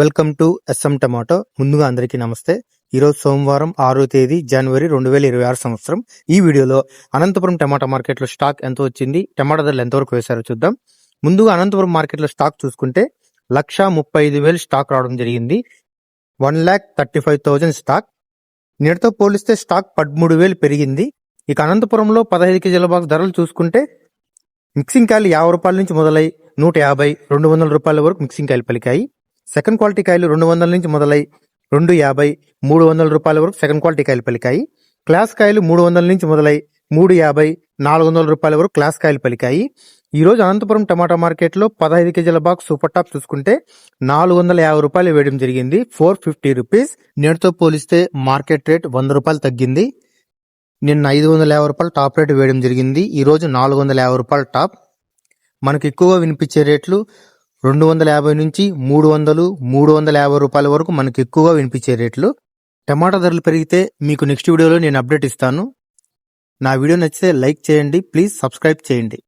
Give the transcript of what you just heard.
Welcome to S M tomato. ముందుగా అందరికీ నమస్తే. ఈరోజు సోమవారం ఆరో తేదీ జనవరి రెండు వేల ఇరవై ఆరు సంవత్సరం. ఈ వీడియోలో అనంతపురం టమాటా మార్కెట్లో స్టాక్ ఎంత వచ్చింది టమాటా ధరలు ఎంతవరకు వేశారో చూద్దాం. ముందుగా అనంతపురం మార్కెట్లో స్టాక్ చూసుకుంటే లక్ష ముప్పై ఐదు వేలు స్టాక్ రావడం జరిగింది. One lakh thirty five thousand stock. నేటితో పోలిస్తే స్టాక్ పదమూడు వేలు పెరిగింది. ఇక అనంతపురంలో పదహైదు కేజీల బాక్స్ ధరలు చూసుకుంటే మిక్సింగ్ కాయలు యాభై రూపాయల నుంచి మొదలై నూట యాభై రెండు వందల రూపాయల వరకు మిక్సింగ్ కాయలు పలికాయి. సెకండ్ క్వాలిటీ కాయలు రెండు వందల నుంచి మొదలై రెండు యాభై మూడు వందల రూపాయల వరకు సెకండ్ క్వాలిటీ కాయలు పలికాయి. క్లాస్ కాయలు మూడు వందల నుంచి మొదలై మూడు యాభై నాలుగు వందల రూపాయల వరకు క్లాస్ కాయలు పలికాయి. ఈరోజు అనంతపురం టమాటా మార్కెట్లో పదహైదు కేజీల బాక్స్ సూపర్ టాప్ చూసుకుంటే నాలుగు వందల యాభై రూపాయలు వేయడం జరిగింది. Four fifty rupees. నేటితో పోలిస్తే మార్కెట్ రేట్ వంద రూపాయలు తగ్గింది. నిన్న ఐదు వందల యాభై రూపాయలు టాప్ రేట్ వేయడం జరిగింది. ఈరోజు నాలుగు వందల యాభై రూపాయలు టాప్. మనకు ఎక్కువగా వినిపించే రేట్లు రెండు వందల యాభై నుంచి మూడు వందలు మూడు వందల యాభై రూపాయల వరకు మనకు ఎక్కువగా వినిపించే రేట్లు. టమాటా ధరలు పెరిగితే మీకు నెక్స్ట్ వీడియోలో నేను అప్డేట్ ఇస్తాను. నా వీడియో నచ్చితే లైక్ చేయండి ప్లీజ్ సబ్స్క్రైబ్ చేయండి.